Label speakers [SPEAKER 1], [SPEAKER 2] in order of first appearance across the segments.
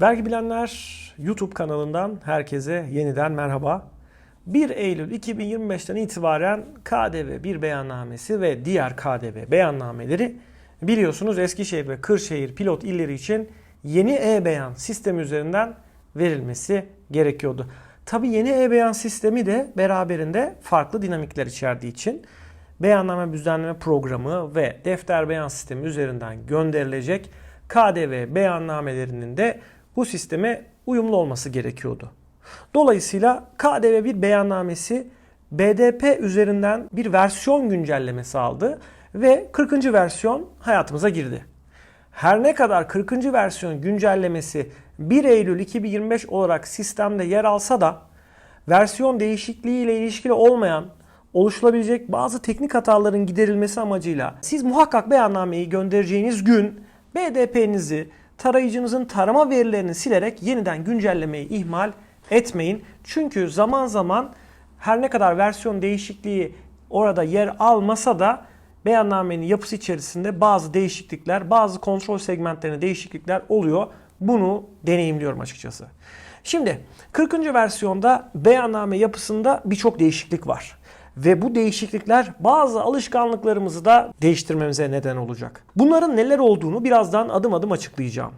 [SPEAKER 1] Vergi Bilenler YouTube kanalından herkese yeniden merhaba. 1 Eylül 2025'ten itibaren KDV bir beyannamesi ve diğer KDV beyannameleri biliyorsunuz Eskişehir ve Kırşehir pilot illeri için yeni e-beyan sistemi üzerinden verilmesi gerekiyordu. Tabi yeni e-beyan sistemi de beraberinde farklı dinamikler içerdiği için beyanname düzenleme programı ve defter beyan sistemi üzerinden gönderilecek KDV beyannamelerinin de bu sisteme uyumlu olması gerekiyordu. Dolayısıyla KDV bir beyannamesi BDP üzerinden bir versiyon güncellemesi aldı ve 40. versiyon hayatımıza girdi. Her ne kadar 40. versiyon güncellemesi 1 Eylül 2025 olarak sistemde yer alsa da versiyon değişikliği ile ilişkili olmayan oluşulabilecek bazı teknik hataların giderilmesi amacıyla siz muhakkak beyannameyi göndereceğiniz gün BDP'nizi tarayıcınızın tarama verilerini silerek yeniden güncellemeyi ihmal etmeyin. Çünkü zaman zaman her ne kadar versiyon değişikliği orada yer almasa da beyannamenin yapısı içerisinde bazı değişiklikler, bazı kontrol segmentlerine değişiklikler oluyor. Bunu deneyimliyorum açıkçası. Şimdi 40. versiyonda beyanname yapısında birçok değişiklik var. Ve bu değişiklikler bazı alışkanlıklarımızı da değiştirmemize neden olacak. Bunların neler olduğunu birazdan adım adım açıklayacağım.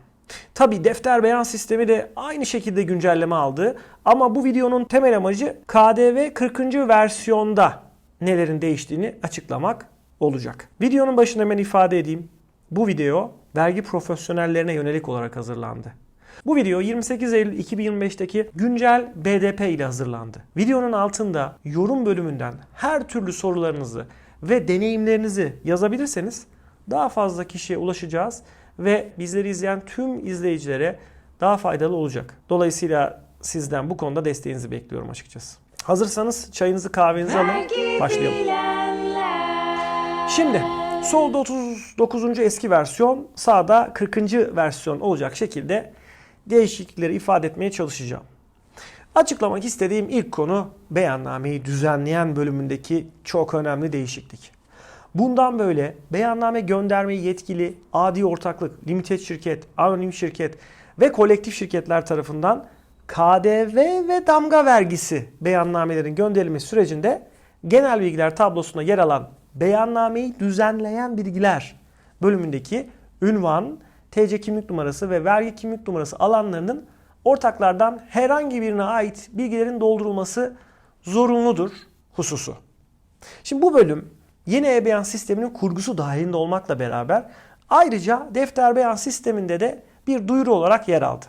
[SPEAKER 1] Tabi defter beyan sistemi de aynı şekilde güncelleme aldı. Ama bu videonun temel amacı KDV 40. versiyonda nelerin değiştiğini açıklamak olacak. Videonun başında hemen ifade edeyim. Bu video vergi profesyonellerine yönelik olarak hazırlandı. Bu video 28 Eylül 2025'teki güncel BDP ile hazırlandı. Videonun altında yorum bölümünden her türlü sorularınızı ve deneyimlerinizi yazabilirseniz daha fazla kişiye ulaşacağız ve bizleri izleyen tüm izleyicilere daha faydalı olacak. Dolayısıyla sizden bu konuda desteğinizi bekliyorum açıkçası. Hazırsanız çayınızı kahvenizi alın. Başlayalım. Şimdi solda 39. eski versiyon, sağda 40. versiyon olacak şekilde değişiklikleri ifade etmeye çalışacağım. Açıklamak istediğim ilk konu beyannameyi düzenleyen bölümündeki çok önemli değişiklik. Bundan böyle beyanname göndermeyi yetkili adi ortaklık, limited şirket, anonim şirket ve kolektif şirketler tarafından KDV ve damga vergisi beyannamelerin gönderilmesi sürecinde genel bilgiler tablosunda yer alan beyannameyi düzenleyen bilgiler bölümündeki ünvan, TC kimlik numarası ve vergi kimlik numarası alanlarının ortaklardan herhangi birine ait bilgilerin doldurulması zorunludur hususu. Şimdi bu bölüm yeni e-beyan sisteminin kurgusu dahilinde olmakla beraber ayrıca defter beyan sisteminde de bir duyuru olarak yer aldı.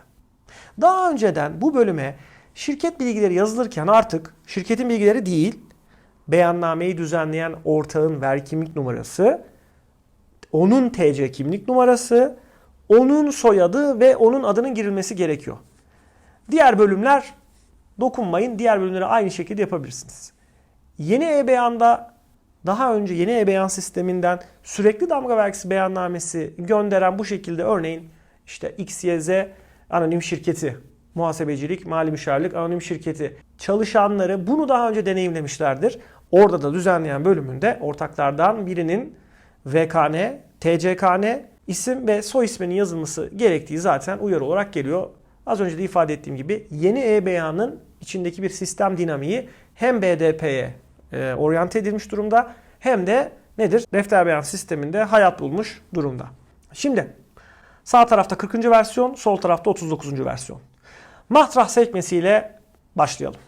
[SPEAKER 1] Daha önceden bu bölüme şirket bilgileri yazılırken artık şirketin bilgileri değil, beyannameyi düzenleyen ortağın vergi kimlik numarası, onun TC kimlik numarası, onun soyadı ve onun adının girilmesi gerekiyor. Diğer bölümler dokunmayın. Diğer bölümleri aynı şekilde yapabilirsiniz. Yeni e-beyanda daha önce yeni e-beyan sisteminden sürekli damga vergisi beyannamesi gönderen bu şekilde örneğin işte XYZ anonim şirketi, muhasebecilik, mali müşavirlik anonim şirketi çalışanları bunu daha önce deneyimlemişlerdir. Orada da düzenleyen bölümünde ortaklardan birinin VKN, TCKN isim ve soy isminin yazılması gerektiği zaten uyarı olarak geliyor. Az önce de ifade ettiğim gibi yeni e-beyanın içindeki bir sistem dinamiği hem BDP'ye e, oryante edilmiş durumda hem de nedir? Defter beyan sisteminde hayat bulmuş durumda. Şimdi sağ tarafta 40. versiyon, sol tarafta 39. versiyon. Matrah sekmesiyle başlayalım.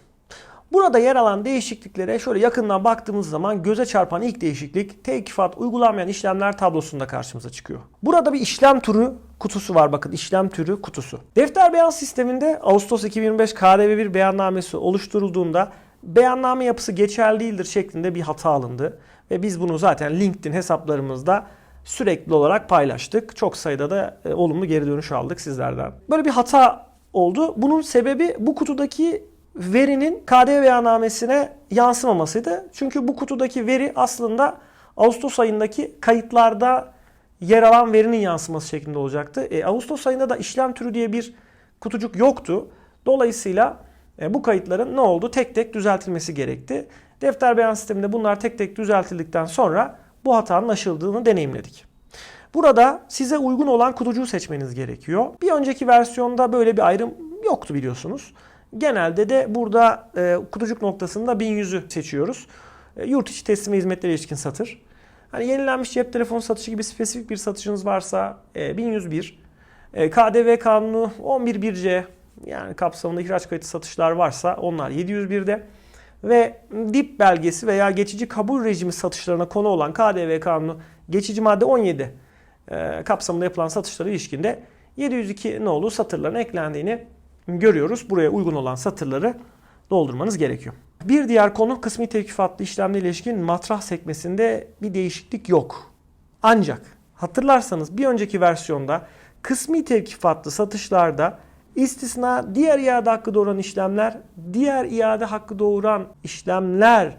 [SPEAKER 1] Burada yer alan değişikliklere şöyle yakından baktığımız zaman göze çarpan ilk değişiklik tekifat uygulanmayan işlemler tablosunda karşımıza çıkıyor. Burada bir işlem türü kutusu var bakın işlem türü kutusu. Defter beyan sisteminde Ağustos 2025 KDV1 beyannamesi oluşturulduğunda beyanname yapısı geçerli değildir şeklinde bir hata alındı. Ve biz bunu zaten LinkedIn hesaplarımızda sürekli olarak paylaştık. Çok sayıda da e, olumlu geri dönüş aldık sizlerden. Böyle bir hata oldu. Bunun sebebi bu kutudaki verinin KDV beyannamesine yansımamasıydı. Çünkü bu kutudaki veri aslında Ağustos ayındaki kayıtlarda yer alan verinin yansıması şeklinde olacaktı. E, Ağustos ayında da işlem türü diye bir kutucuk yoktu. Dolayısıyla e, bu kayıtların ne oldu? Tek tek düzeltilmesi gerekti. Defter beyan sisteminde bunlar tek tek düzeltildikten sonra bu hatanın aşıldığını deneyimledik. Burada size uygun olan kutucuğu seçmeniz gerekiyor. Bir önceki versiyonda böyle bir ayrım yoktu biliyorsunuz. Genelde de burada e, kutucuk noktasında 1100'ü seçiyoruz. E, yurt içi teslim ve hizmetlere ilişkin satır. Hani yenilenmiş cep telefonu satışı gibi spesifik bir satışınız varsa e, 1101. E, KDV kanunu 111C yani kapsamında ihraç kayıtlı satışlar varsa onlar 701'de. Ve dip belgesi veya geçici kabul rejimi satışlarına konu olan KDV kanunu geçici madde 17 e, kapsamında yapılan satışlara ilişkinde 702 nolu satırların eklendiğini görüyoruz. Buraya uygun olan satırları doldurmanız gerekiyor. Bir diğer konu kısmi tevkifatlı işlemle ilişkin matrah sekmesinde bir değişiklik yok. Ancak hatırlarsanız bir önceki versiyonda kısmi tevkifatlı satışlarda istisna diğer iade hakkı doğuran işlemler, diğer iade hakkı doğuran işlemler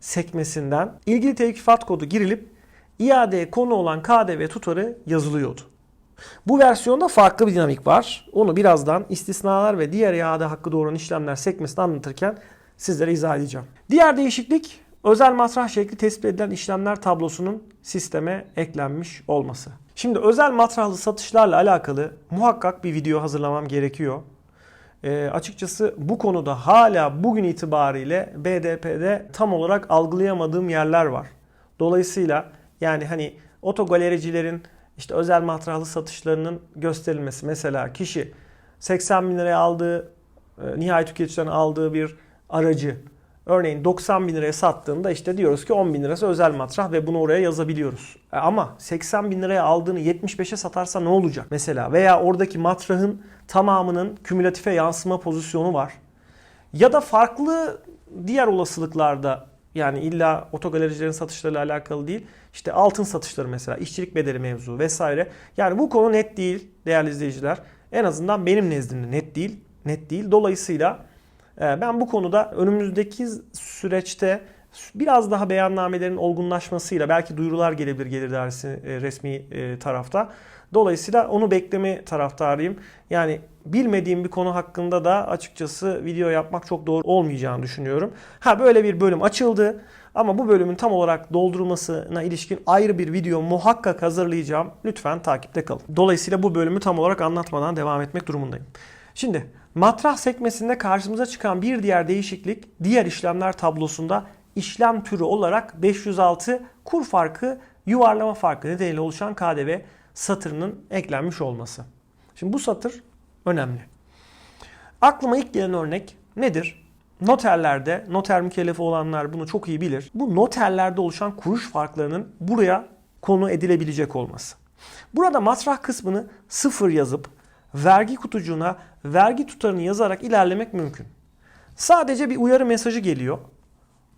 [SPEAKER 1] sekmesinden ilgili tevkifat kodu girilip iadeye konu olan KDV tutarı yazılıyordu. Bu versiyonda farklı bir dinamik var. Onu birazdan istisnalar ve diğer iade hakkı doğuran işlemler sekmesini anlatırken sizlere izah edeceğim. Diğer değişiklik özel matrah şekli tespit edilen işlemler tablosunun sisteme eklenmiş olması. Şimdi özel matrahlı satışlarla alakalı muhakkak bir video hazırlamam gerekiyor. E, açıkçası bu konuda hala bugün itibariyle BDP'de tam olarak algılayamadığım yerler var. Dolayısıyla yani hani otogalericilerin işte özel matrahlı satışlarının gösterilmesi. Mesela kişi 80 bin liraya aldığı, e, nihai tüketiciden aldığı bir aracı örneğin 90 bin liraya sattığında işte diyoruz ki 10 bin lirası özel matrah ve bunu oraya yazabiliyoruz. E, ama 80 bin liraya aldığını 75'e satarsa ne olacak mesela? Veya oradaki matrahın tamamının kümülatife yansıma pozisyonu var. Ya da farklı diğer olasılıklarda yani illa otogalericilerin satışlarıyla alakalı değil. İşte altın satışları mesela, işçilik bedeli mevzu vesaire. Yani bu konu net değil değerli izleyiciler. En azından benim nezdimde net değil. Net değil. Dolayısıyla e, ben bu konuda önümüzdeki süreçte biraz daha beyannamelerin olgunlaşmasıyla belki duyurular gelebilir gelir dersi e, resmi e, tarafta. Dolayısıyla onu bekleme taraftarıyım. Yani bilmediğim bir konu hakkında da açıkçası video yapmak çok doğru olmayacağını düşünüyorum. Ha böyle bir bölüm açıldı ama bu bölümün tam olarak doldurulmasına ilişkin ayrı bir video muhakkak hazırlayacağım. Lütfen takipte kalın. Dolayısıyla bu bölümü tam olarak anlatmadan devam etmek durumundayım. Şimdi matrah sekmesinde karşımıza çıkan bir diğer değişiklik diğer işlemler tablosunda işlem türü olarak 506 kur farkı yuvarlama farkı nedeniyle oluşan KDV satırının eklenmiş olması. Şimdi bu satır önemli. Aklıma ilk gelen örnek nedir? Noterlerde, noter mükellefi olanlar bunu çok iyi bilir. Bu noterlerde oluşan kuruş farklarının buraya konu edilebilecek olması. Burada matrah kısmını sıfır yazıp vergi kutucuğuna vergi tutarını yazarak ilerlemek mümkün. Sadece bir uyarı mesajı geliyor.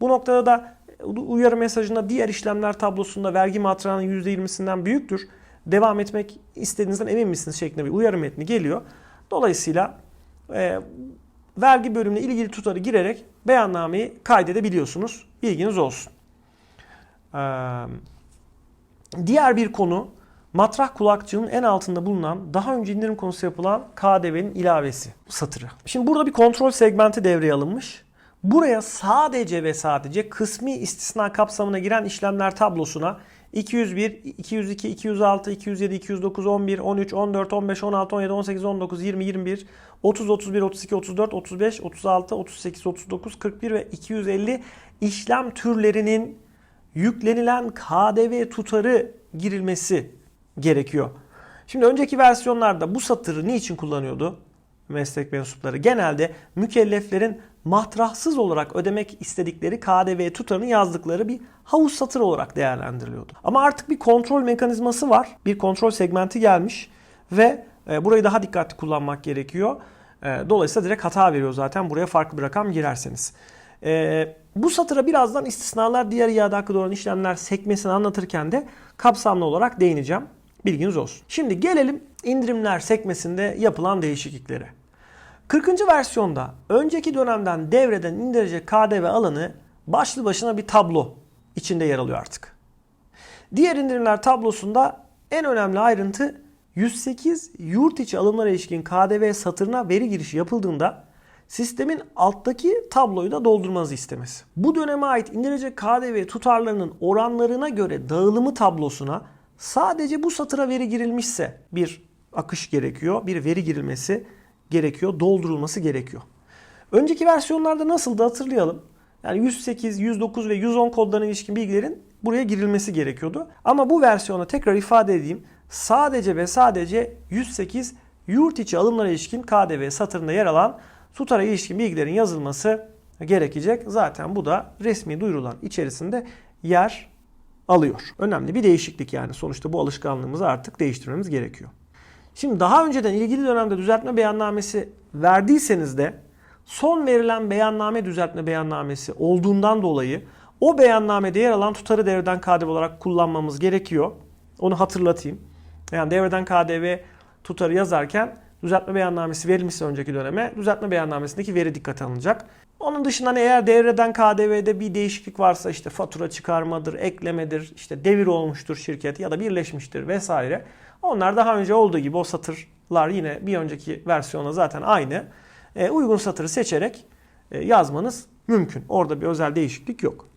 [SPEAKER 1] Bu noktada da uyarı mesajında diğer işlemler tablosunda vergi matrağının %20'sinden büyüktür. Devam etmek istediğinizden emin misiniz şeklinde bir uyarı metni geliyor. Dolayısıyla e, vergi bölümüne ilgili tutarı girerek beyannameyi kaydedebiliyorsunuz. Bilginiz olsun. Ee, diğer bir konu matrah kulakçığının en altında bulunan daha önce indirim konusu yapılan KDV'nin ilavesi satırı. Şimdi burada bir kontrol segmenti devreye alınmış. Buraya sadece ve sadece kısmi istisna kapsamına giren işlemler tablosuna 201, 202, 206, 207, 209, 11, 13, 14, 15, 16, 17, 18, 19, 20, 21, 30, 31, 32, 34, 35, 36, 38, 39, 41 ve 250 işlem türlerinin yüklenilen KDV tutarı girilmesi gerekiyor. Şimdi önceki versiyonlarda bu satırı niçin kullanıyordu? meslek mensupları genelde mükelleflerin matrahsız olarak ödemek istedikleri KDV tutarını yazdıkları bir havuz satır olarak değerlendiriliyordu. Ama artık bir kontrol mekanizması var. Bir kontrol segmenti gelmiş ve e, burayı daha dikkatli kullanmak gerekiyor. E, dolayısıyla direkt hata veriyor zaten buraya farklı bir rakam girerseniz. E, bu satıra birazdan istisnalar diğer iade hakkı doğuran işlemler sekmesini anlatırken de kapsamlı olarak değineceğim. Bilginiz olsun. Şimdi gelelim indirimler sekmesinde yapılan değişikliklere. 40. versiyonda önceki dönemden devreden indirilecek KDV alanı başlı başına bir tablo içinde yer alıyor artık. Diğer indirimler tablosunda en önemli ayrıntı 108 yurt içi alımlara ilişkin KDV satırına veri girişi yapıldığında sistemin alttaki tabloyu da doldurmanızı istemesi. Bu döneme ait indirilecek KDV tutarlarının oranlarına göre dağılımı tablosuna sadece bu satıra veri girilmişse bir akış gerekiyor, bir veri girilmesi gerekiyor, doldurulması gerekiyor. Önceki versiyonlarda nasıldı hatırlayalım. Yani 108, 109 ve 110 kodlarına ilişkin bilgilerin buraya girilmesi gerekiyordu. Ama bu versiyonu tekrar ifade edeyim. Sadece ve sadece 108 yurt içi alımlara ilişkin KDV satırında yer alan tutara ilişkin bilgilerin yazılması gerekecek. Zaten bu da resmi duyurular içerisinde yer alıyor. Önemli bir değişiklik yani. Sonuçta bu alışkanlığımızı artık değiştirmemiz gerekiyor. Şimdi daha önceden ilgili dönemde düzeltme beyannamesi verdiyseniz de son verilen beyanname düzeltme beyannamesi olduğundan dolayı o beyannamede yer alan tutarı devreden KDV olarak kullanmamız gerekiyor. Onu hatırlatayım. Yani devreden KDV tutarı yazarken düzeltme beyannamesi verilmişse önceki döneme düzeltme beyannamesindeki veri dikkate alınacak. Onun dışında hani eğer devreden KDV'de bir değişiklik varsa işte fatura çıkarmadır, eklemedir, işte devir olmuştur şirket ya da birleşmiştir vesaire. Onlar daha önce olduğu gibi o satırlar yine bir önceki versiyona zaten aynı. E, uygun satırı seçerek e, yazmanız mümkün. Orada bir özel değişiklik yok.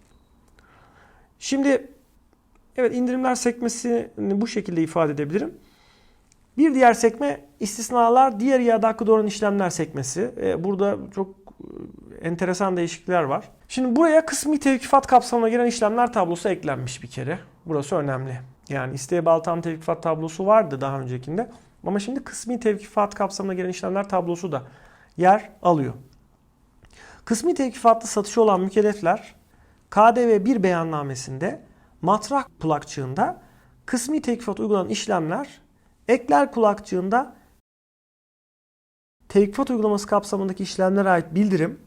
[SPEAKER 1] Şimdi evet indirimler sekmesini bu şekilde ifade edebilirim. Bir diğer sekme istisnalar diğer iade hakkı doğuran işlemler sekmesi. E, burada çok enteresan değişiklikler var. Şimdi buraya kısmi tevkifat kapsamına giren işlemler tablosu eklenmiş bir kere. Burası önemli. Yani isteğe bağlı tam tevkifat tablosu vardı daha öncekinde. Ama şimdi kısmi tevkifat kapsamına giren işlemler tablosu da yer alıyor. Kısmi tevkifatlı satışı olan mükellefler KDV 1 beyannamesinde matrah kulakçığında kısmi tevkifat uygulanan işlemler ekler kulakçığında tevkifat uygulaması kapsamındaki işlemlere ait bildirim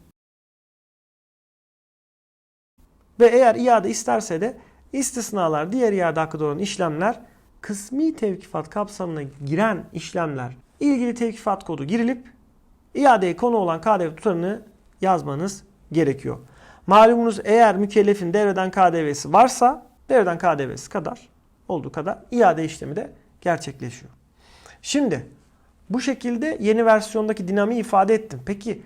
[SPEAKER 1] ve eğer iade isterse de istisnalar diğer iade hakkı doğuran işlemler kısmi tevkifat kapsamına giren işlemler ilgili tevkifat kodu girilip iadeye konu olan KDV tutarını yazmanız gerekiyor. Malumunuz eğer mükellefin devreden KDV'si varsa devreden KDV'si kadar olduğu kadar iade işlemi de gerçekleşiyor. Şimdi bu şekilde yeni versiyondaki dinamiği ifade ettim. Peki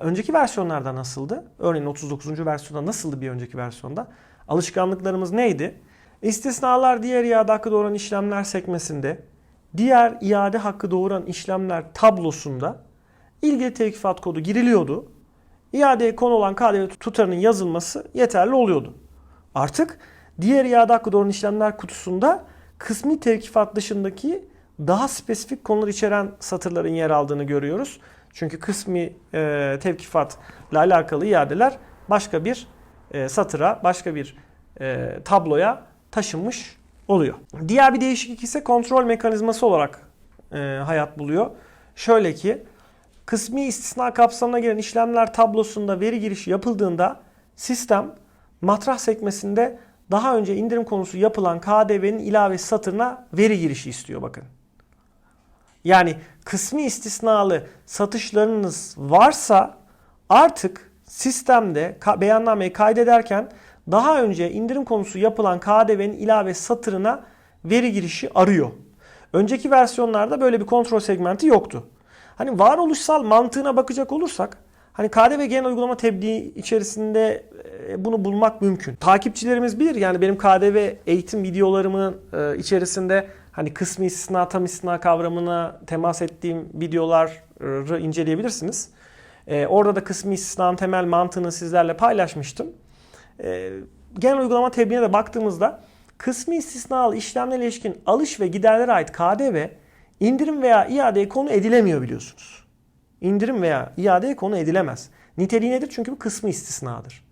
[SPEAKER 1] önceki versiyonlarda nasıldı? Örneğin 39. versiyonda nasıldı bir önceki versiyonda? Alışkanlıklarımız neydi? İstisnalar diğer iade hakkı doğuran işlemler sekmesinde diğer iade hakkı doğuran işlemler tablosunda ilgili tevkifat kodu giriliyordu. İadeye konu olan KDV tutarının yazılması yeterli oluyordu. Artık diğer iade hakkı doğuran işlemler kutusunda kısmi tevkifat dışındaki daha spesifik konular içeren satırların yer aldığını görüyoruz. Çünkü kısmi e, tevkifatla alakalı iadeler başka bir e, satıra, başka bir e, tabloya taşınmış oluyor. Diğer bir değişiklik ise kontrol mekanizması olarak e, hayat buluyor. Şöyle ki kısmi istisna kapsamına giren işlemler tablosunda veri girişi yapıldığında sistem matrah sekmesinde daha önce indirim konusu yapılan KDV'nin ilave satırına veri girişi istiyor bakın. Yani kısmi istisnalı satışlarınız varsa artık sistemde beyannameyi kaydederken daha önce indirim konusu yapılan KDV'nin ilave satırına veri girişi arıyor. Önceki versiyonlarda böyle bir kontrol segmenti yoktu. Hani varoluşsal mantığına bakacak olursak hani KDV genel uygulama tebliği içerisinde e, bunu bulmak mümkün. Takipçilerimiz bilir yani benim KDV eğitim videolarımın e, içerisinde hani kısmi istisna tam istisna kavramına temas ettiğim videoları inceleyebilirsiniz. E, orada da kısmi istisnanın temel mantığını sizlerle paylaşmıştım. Genel uygulama tebliğine de baktığımızda kısmi istisnalı işlemlerle ilişkin alış ve giderlere ait KDV indirim veya iadeye konu edilemiyor biliyorsunuz. İndirim veya iadeye konu edilemez. Niteliği nedir? Çünkü bu kısmı istisnadır.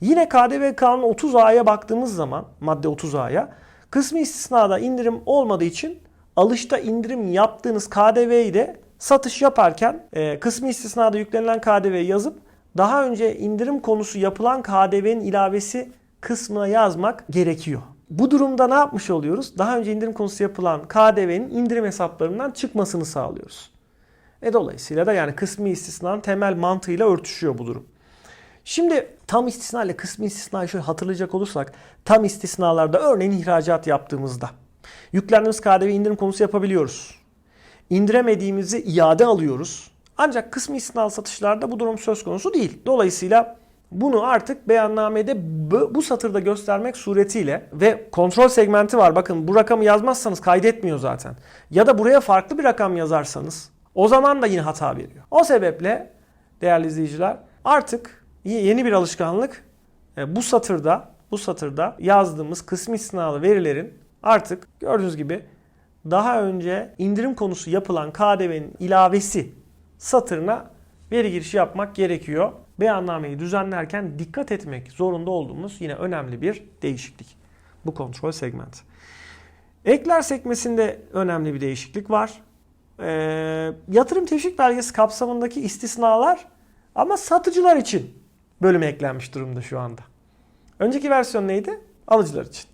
[SPEAKER 1] Yine KDV kanunu 30A'ya baktığımız zaman madde 30A'ya kısmı istisnada indirim olmadığı için alışta indirim yaptığınız KDV'yi de satış yaparken e, kısmı istisnada yüklenilen KDV'yi yazıp daha önce indirim konusu yapılan KDV'nin ilavesi kısmına yazmak gerekiyor. Bu durumda ne yapmış oluyoruz? Daha önce indirim konusu yapılan KDV'nin indirim hesaplarından çıkmasını sağlıyoruz. E dolayısıyla da yani kısmi istisnanın temel mantığıyla örtüşüyor bu durum. Şimdi tam istisna ile kısmi istisnayı şöyle hatırlayacak olursak tam istisnalarda örneğin ihracat yaptığımızda yüklendiğimiz KDV indirim konusu yapabiliyoruz. İndiremediğimizi iade alıyoruz. Ancak kısmi istisnalı satışlarda bu durum söz konusu değil. Dolayısıyla Bunu artık beyannamede bu bu satırda göstermek suretiyle ve kontrol segmenti var. Bakın bu rakamı yazmazsanız kaydetmiyor zaten. Ya da buraya farklı bir rakam yazarsanız o zaman da yine hata veriyor. O sebeple değerli izleyiciler artık yeni bir alışkanlık e, bu satırda bu satırda yazdığımız kısmi istisnalı verilerin artık gördüğünüz gibi daha önce indirim konusu yapılan KDV'nin ilavesi satırına veri girişi yapmak gerekiyor. Beyannameyi düzenlerken dikkat etmek zorunda olduğumuz yine önemli bir değişiklik. Bu kontrol segmenti. Ekler sekmesinde önemli bir değişiklik var. Ee, yatırım teşvik belgesi kapsamındaki istisnalar ama satıcılar için bölüme eklenmiş durumda şu anda. Önceki versiyon neydi? Alıcılar için.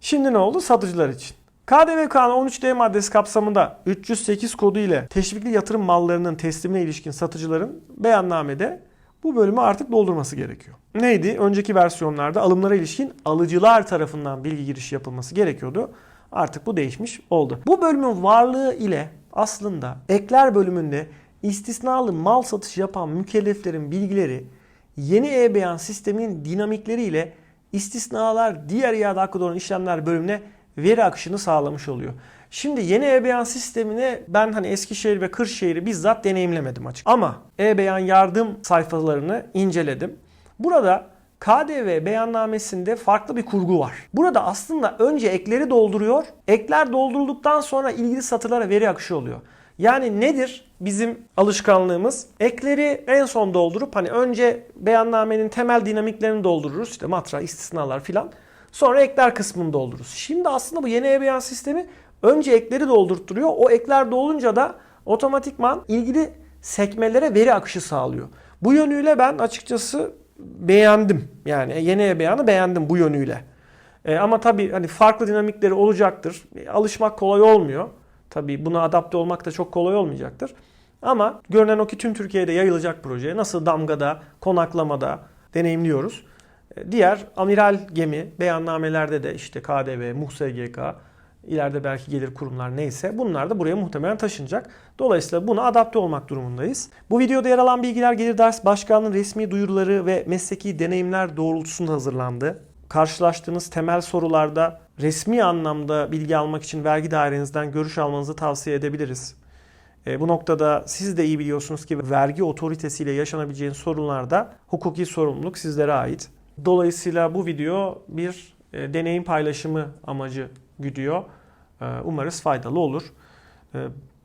[SPEAKER 1] Şimdi ne oldu? Satıcılar için. KDV Kanunu 13D maddesi kapsamında 308 kodu ile teşvikli yatırım mallarının teslimine ilişkin satıcıların beyannamede bu bölümü artık doldurması gerekiyor. Neydi? Önceki versiyonlarda alımlara ilişkin alıcılar tarafından bilgi girişi yapılması gerekiyordu. Artık bu değişmiş oldu. Bu bölümün varlığı ile aslında ekler bölümünde istisnalı mal satışı yapan mükelleflerin bilgileri yeni e-beyan sisteminin dinamikleri ile istisnalar diğer iade hakkı doğuran işlemler bölümüne veri akışını sağlamış oluyor. Şimdi yeni e-beyan sistemini ben hani Eskişehir ve Kırşehir'i bizzat deneyimlemedim açık. Ama e-beyan yardım sayfalarını inceledim. Burada KDV beyannamesinde farklı bir kurgu var. Burada aslında önce ekleri dolduruyor. Ekler doldurulduktan sonra ilgili satırlara veri akışı oluyor. Yani nedir bizim alışkanlığımız? Ekleri en son doldurup hani önce beyannamenin temel dinamiklerini doldururuz. İşte matra, istisnalar filan. Sonra ekler kısmını doldururuz. Şimdi aslında bu yeni e-beyan sistemi önce ekleri doldurtturuyor. O ekler dolunca da otomatikman ilgili sekmelere veri akışı sağlıyor. Bu yönüyle ben açıkçası beğendim. Yani yeni e-beyanı beğendim bu yönüyle. E, ama tabii hani farklı dinamikleri olacaktır. E, alışmak kolay olmuyor. Tabii buna adapte olmak da çok kolay olmayacaktır. Ama görünen o ki tüm Türkiye'de yayılacak proje. Nasıl damgada, konaklamada deneyimliyoruz. E, Diğer amiral gemi beyannamelerde de işte KDV, MUHSGK, ileride belki gelir kurumlar neyse bunlar da buraya muhtemelen taşınacak. Dolayısıyla buna adapte olmak durumundayız. Bu videoda yer alan bilgiler Gelir Ders Başkanlığı'nın resmi duyuruları ve mesleki deneyimler doğrultusunda hazırlandı. Karşılaştığınız temel sorularda resmi anlamda bilgi almak için vergi dairenizden görüş almanızı tavsiye edebiliriz. E, bu noktada siz de iyi biliyorsunuz ki vergi otoritesiyle yaşanabileceğin sorunlarda hukuki sorumluluk sizlere ait. Dolayısıyla bu video bir e, deneyim paylaşımı amacı güdüyor. E, umarız faydalı olur. E,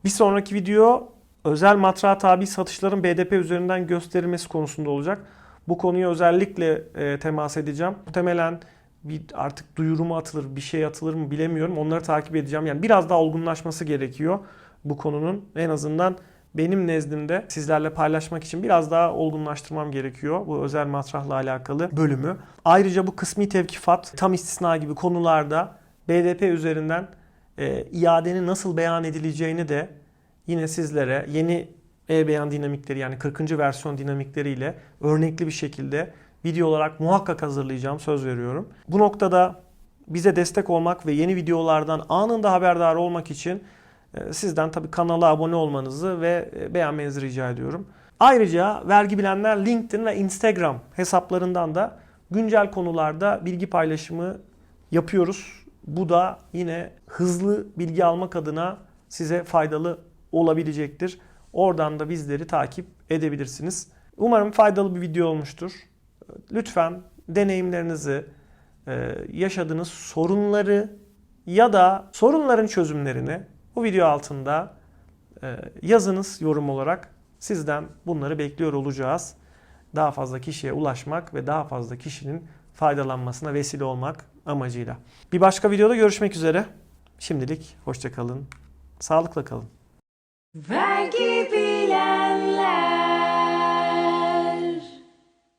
[SPEAKER 1] bir sonraki video özel matrağa tabi satışların BDP üzerinden gösterilmesi konusunda olacak. Bu konuya özellikle e, temas edeceğim. Muhtemelen bir artık duyuru mu atılır, bir şey atılır mı bilemiyorum. Onları takip edeceğim. Yani biraz daha olgunlaşması gerekiyor bu konunun. En azından benim nezdimde sizlerle paylaşmak için biraz daha olgunlaştırmam gerekiyor bu özel matrahla alakalı bölümü. Ayrıca bu kısmi tevkifat, tam istisna gibi konularda BDP üzerinden e, iadenin nasıl beyan edileceğini de yine sizlere yeni e-beyan dinamikleri yani 40. versiyon dinamikleriyle örnekli bir şekilde video olarak muhakkak hazırlayacağım söz veriyorum. Bu noktada bize destek olmak ve yeni videolardan anında haberdar olmak için e, sizden tabii kanala abone olmanızı ve e, beğenmenizi rica ediyorum. Ayrıca vergi bilenler LinkedIn ve Instagram hesaplarından da güncel konularda bilgi paylaşımı yapıyoruz. Bu da yine hızlı bilgi almak adına size faydalı olabilecektir. Oradan da bizleri takip edebilirsiniz. Umarım faydalı bir video olmuştur. Lütfen deneyimlerinizi, e, yaşadığınız sorunları ya da sorunların çözümlerini bu video altında e, yazınız yorum olarak. Sizden bunları bekliyor olacağız. Daha fazla kişiye ulaşmak ve daha fazla kişinin faydalanmasına vesile olmak amacıyla. Bir başka videoda görüşmek üzere. Şimdilik hoşçakalın. Sağlıkla kalın.
[SPEAKER 2] Vergi